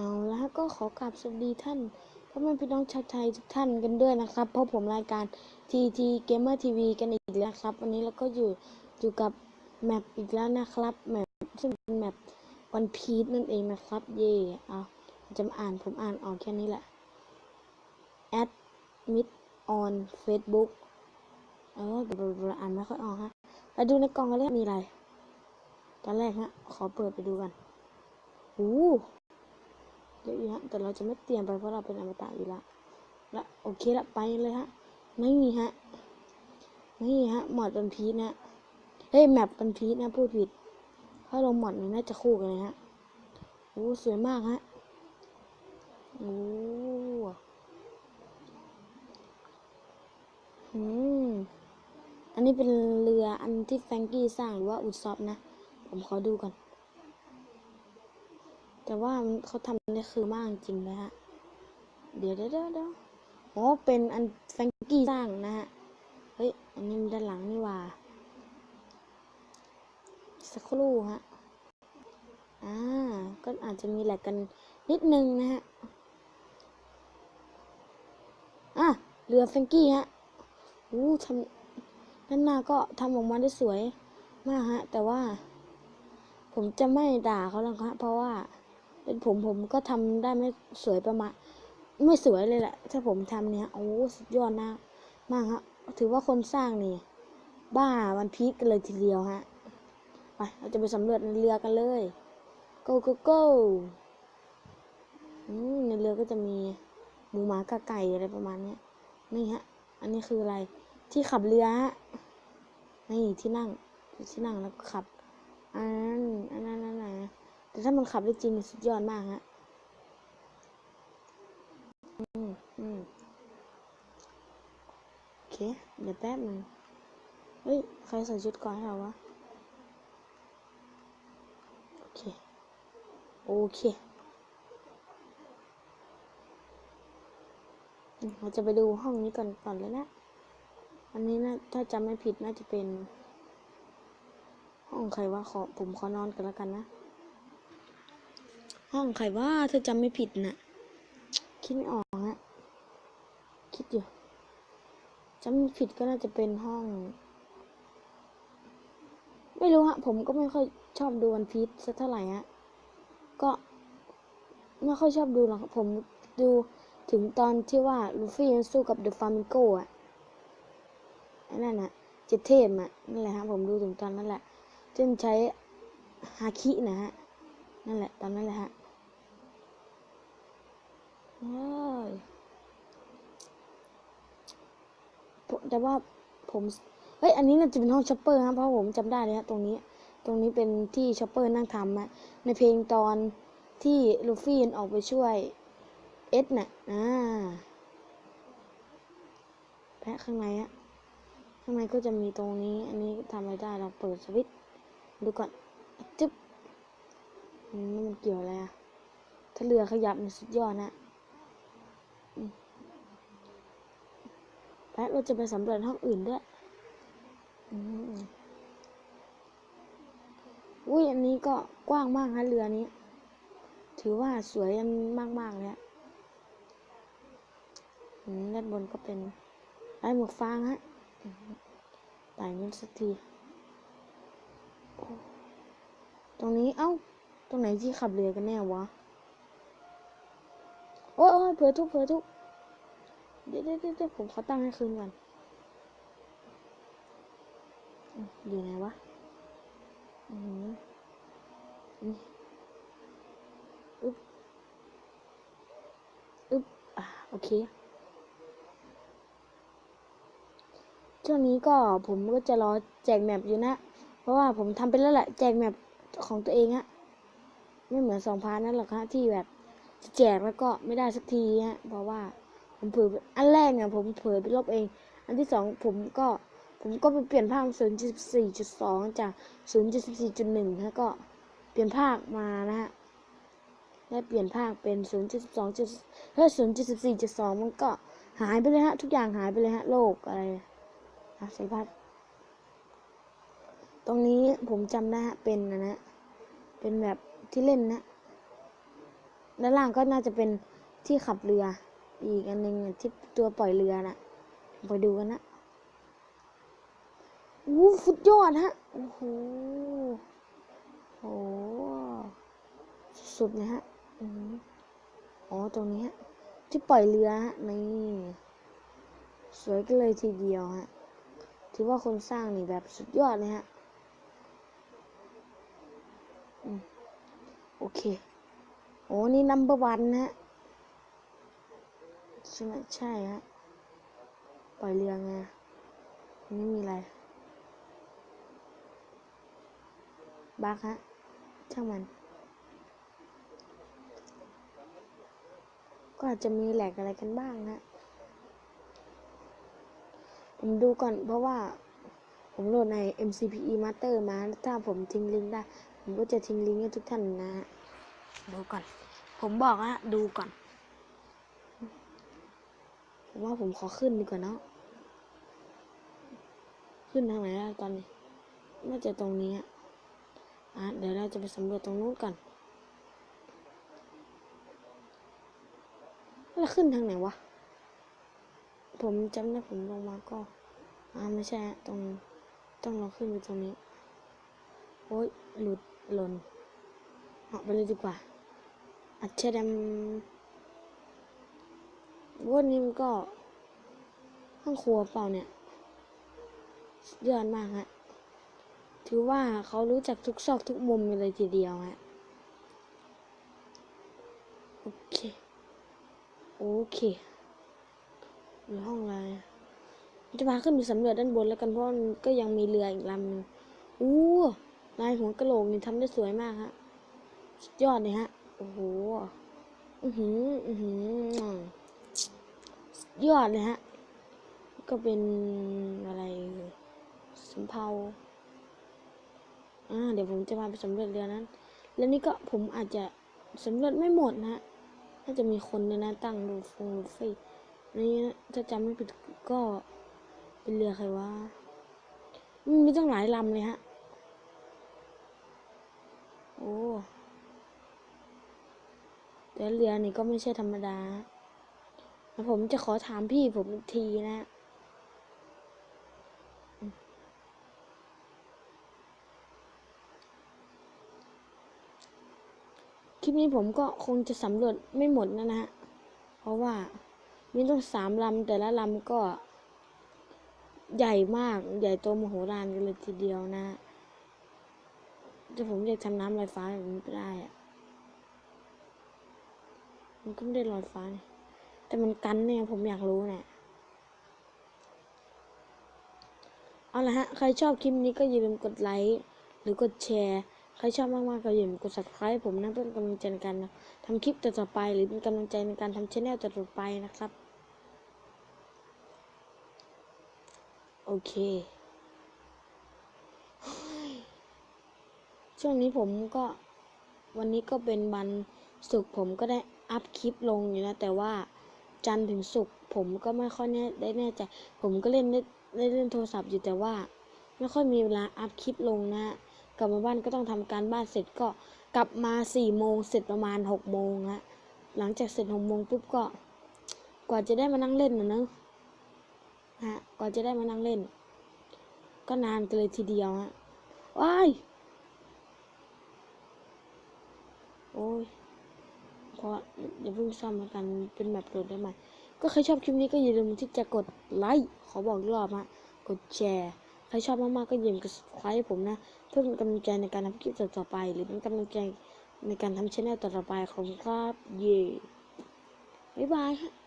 เอาละก็ขอกราบสวัสดีท่านพ่อแม่พี่น้องชาวไทยทุกท่านกันด้วยนะครับเพราะผมรายการทีทีเกมเมอร์ทีวีกันอีกแล้วครับ วันนี้เราก็อยู่อยู่กับแมปอีกแล้วนะครับแมปซึ่งเป็นแมปวันพีชนั่นเองนะครับ เย่เอาจะมาอ่านผมอ่านออกแค่นี้แหละ add mid on Facebook เออเดี๋ยวอ่านไม่ค่อยออกฮะไปดูในกล่องกันเลยมีอะไรตอนแรกฮะขอเปิดไปดูกันโอ้เยอะอยู่ฮะแต่เราจะไม่เตรียมไปเพราะเราเป็นอมตะอยู่ละละโอเคละไปเลยฮะ ไม่มีฮะ ไม่มีฮะหมอดเป็นพีนะเฮ้ยแมปเป็นพีนะพูดผิด ถ้าลงหมอดมันน่าจะคู่กันเลยฮะโอ้สวยมากฮะโอ้อืมอันนี้เป็นเรืออันที่แฟงกี้สร้างหรือว่าอุดซอฟนะ ผมขอดูก่อน แต่ว่าเขาทำได้คือมากจริงเลยฮะ เดี๋ยวเดี๋ยวเดี๋ยวเดี๋ยวอ๋อเป็นอันแฟงกี้สร้างนะฮะ เฮ้ย อันนี้มันด้านหลังนี่ว่า สักครู่ฮะ อ่า ก็อาจจะมีแหลกกันนิดนึงนะฮะ อะ เรือแฟงกี้ฮะอู้ทำด้านหน้าก็ทำออกมาได้สวยมากฮะ แต่ว่า ผมจะไม่ด่าเขาหรอกฮะเพราะว่า เป็นผมผมก็ทำได้ไม่สวยประมาณไม่สวยเลยแหละ ถ้าผมทำเนี่ยโอ้สุดยอดนะมากฮะถือว่าคนสร้างนี่ บ้าวันพีคกันเลยทีเดียวฮะไปเราจะไปสำรวจในเรือกันเลย go go go ในเรือก็จะมีหมูหมากระไก่อะไรประมาณเนี้ยนี่ฮะ อันนี้คืออะไร ที่ขับเรือฮะ นี่ที่นั่ง ที่นั่งแล้วก็ขับ อันนั้นอันนั้นอันนั้นนะ แต่ถ้ามันขับได้จริงสุดยอดมากฮะอืมอืมโอเค เดี๋ยวแป๊บหนึงเฮ้ย ใครใส่ชุดก่อนให้เราวะ โอเค โอเคเราจะไปดูห้องนี้ก่อนก่อนเลยนะ อันนี้นะถ้าจำไม่ผิดน่าจะเป็น ห้องใครว่าขอผมขอนอนกันแล้วกันนะ ห้องใครว่าถ้าจำไม่ผิดนะคิดไม่ออกฮะคิดอยู่จำผิดก็น่าจะเป็นห้อง ไม่รู้ฮะ ผมก็ไม่ค่อยชอบดูวันพีซสักเท่าไหร่ฮะก็ไม่ค่อยชอบดูหรอกครับผมดูถึงตอนที่ว่าลูฟี่มันสู้กับเดอะฟามิงโกอะนั่นน่ะเจเทพอะนั่นแหละฮะผมดูถึงตอนนั้นแหละที่มันใช้ฮาคินะฮะ นั่นแหละตอนนั้นแหละฮะ แต่ว่าผมเฮ้ยอันนี้น่าจะเป็นห้องช็อปเปอร์ครับเพราะผมจำได้เลยฮะตรงนี้ ตรงนี้เป็นที่ช็อปเปอร์นั่งทำอะในเพลงตอนที่ลูฟี่ออกไปช่วยเอ็ดน่ะอ่าแพะข้างในอะข้างในก็จะมีตรงนี้ อันนี้ทำอะไรได้เราเปิดสวิตช์ดูก่อนจึ๊บอืมมันเกี่ยวอะไรอะถ้าเรือขยับมันสุดยอดนะอืม และเราจะไปสำรวจห้องอื่นด้วยอืมอุ้ยอันนี้ก็กว้างมากนะเรือนี้ ถือว่าสวยมากมากๆเลยอะอืมด้านบนก็เป็นลายหมวกฟางฮะอืมไต่มันสักทีตรงนี้เอ้า ตรงไหนที่ขับเรือกันแน่วะ โอ้ยโอ้ยเผลอทุกเผลอทุก เดี๋ยวเดี๋ยวเดี๋ยวผมขอตั้งให้คืนก่อนอยู่ไหนวะ อือหือนี่อึ๊บ อึ๊บ อะ โอเคช่วงนี้ก็ผมก็จะรอแจกแมปอยู่นะ เพราะว่าผมทำไปแล้วแหละ แจกแมปของตัวเองอะไม่เหมือนสองพาร์ทนั่นหรอกฮะที่แบบจะแจกแล้วก็ไม่ได้สักทีฮะ เพราะว่า ผมเผลออันแรกเนี่ยผมเผลอไปลบเอง อันที่สองผมก็ผมก็ไปเปลี่ยนภาค0.4.2 จาก 0.14.1ฮะก็เปลี่ยนภาคมานะฮะ ได้เปลี่ยนภาคเป็น 0.12จุดเฮ้ย0.14.2 มันก็หายไปเลยฮะ ทุกอย่างหายไปเลยฮะ โลกอะไรอะสารพัด ตรงนี้ผมจำได้ฮะ เป็นนะนะ เป็นแบบที่เล่นนะ ด้านล่างก็น่าจะเป็นที่ขับเรือ อีกอันหนึ่งที่ตัวปล่อยเรือน่ะไปดูกันนะอู้ฟุดยอดฮะ โอ้โหโอ้โหสุดนะฮะอ๋อตรงนี้ฮะ ที่ปล่อยเรือฮะ นี่ สวยกันเลยทีเดียวฮะ ถือว่าคนสร้างนี่แบบสุดยอดเลยฮะอโอเค โอ้นี่นัมเบอร์วันนะฮะ ใช่ไหมใช่ฮะปล่อยเรือไงไม่มีอะไรบักฮะช่างมัน ก็อาจจะมีแหลกอะไรกันบ้างฮะผมดูก่อนเพราะว่า ผมโหลดใน MCPE Master มา ถ้าผมทิ้งลิงก์ได้ ผมก็จะทิ้งลิงก์ให้ทุกท่านนะฮะดูก่อน ผมบอกฮะ ดูก่อน ผมว่าผมขอขึ้นดีกว่าเนาะขึ้นทางไหนแล้ตอนนี้ น่าจะตรงนี้อะเดี๋ยวเราจะไปสำรวจตรงนู้นก่อนแล้วขึ้นทางไหนวะ ผมจำได้ผมลงมาก็อ่าไม่ใช่ตรงต้องเราขึ้นไปตรงนี้ โอ้ยหลุดหล่นออกไปเลยดีกว่าอัจฉริย วันนี้มันก็ห้องครัวเปล่าเนี่ยสุดยอดมากฮะ ถือว่าเขารู้จักทุกซอกทุกมุมเลยทีเดียวฮะ โอเค โอเคอยู่ห้องอะไรจะพาขึ้นไปสำรวจด้านบนแล้วกันเพราะมันก็ยังมีเรืออีกลำหนึงอู้ลายหัวกะโหลกนี่ทำได้สวยมากฮะ ยอดเลยฮะ โอ้โห อือหือ อือหือ ยอดเลยฮะ ก็เป็นอะไรสำเภาอ่าเดี๋ยวผมจะพาไปสำรวจเรือนั้น แล้วนี่ก็ผมอาจจะสำรวจไม่หมดนะฮะน่าจะมีคนเนี่ยนะตั้งดูฟงดูฟี่นี่นะถ้าจำไม่ผิดก็เป็นเรือใครวะมันมีตั้งหลายลำเลยฮะ โอ้แต่เรือนี่ก็ไม่ใช่ธรรมดา ผมจะขอถามพี่ผมอีกทีนะ คลิปนี้ผมก็คงจะสำรวจไม่หมดนะนะฮะเพราะว่ามีต้องสามลำแต่ละลำก็ใหญ่มากใหญ่โตมโหฬารกันเลยทีเดียวนะฮะแต่ผมอยากทำน้ำลอยฟ้าแบบนี้ไม่ได้อะมันก็ไม่ได้ลอยฟ้านี่ แต่มันกันเนี่ยผมอยากรู้เนี่ยเอาละฮะ ใครชอบคลิปนี้ก็อย่าลืมกดไลค์หรือกดแชร์ ใครชอบมากๆก็อย่าลืมกด subscribe ผมนะเพื่อนกำลังใจในการทำคลิปต่อไป หรือเป็นกำลังใจในการทำช anel ต่อไปนะครับ โอเค ช่วงนี้ผมก็วันนี้ก็เป็นวันศุกร์ผมก็ได้อัพคลิปลงอยู่นะ แต่ว่า จันทร์ถึงศุกร์ผมก็ไม่ค่อยแน่ได้แน่ใจ ผมก็เล่นได้ได้เล่นโทรศัพท์อยู่แต่ว่า ไม่ค่อยมีเวลาอัพคลิปลงนะกลับมาบ้านก็ต้องทำการบ้านเสร็จก็กลับมาสี่โมงเสร็จประมาณหกโมงฮะหลังจากเสร็จหกโมงปุ๊บก็ กว่าจะได้มานั่งเล่นนะเนะฮะกว่าจะได้มานั่งเล่น ก็นานกันเลยทีเดียวฮะว้ายโอ้ย เพราะอย่าเพิ่งซ่อมแล้วกันเป็นแบบโหลดได้ไหมก็ใครชอบคลิปนี้ก็อย่าลืมที่จะกดไลค์ขอบอกอีกรอบฮะกดแชร์ใครชอบมากๆก็อย่าลืมกด subscribe ให้ผมนะเพื่อเป็นกำลังใจในการทำคลิปต่อๆไป หรือเป็นกำลังใจในการทำชแนลต่อไปของครับเย่บ๊ายบายฮะ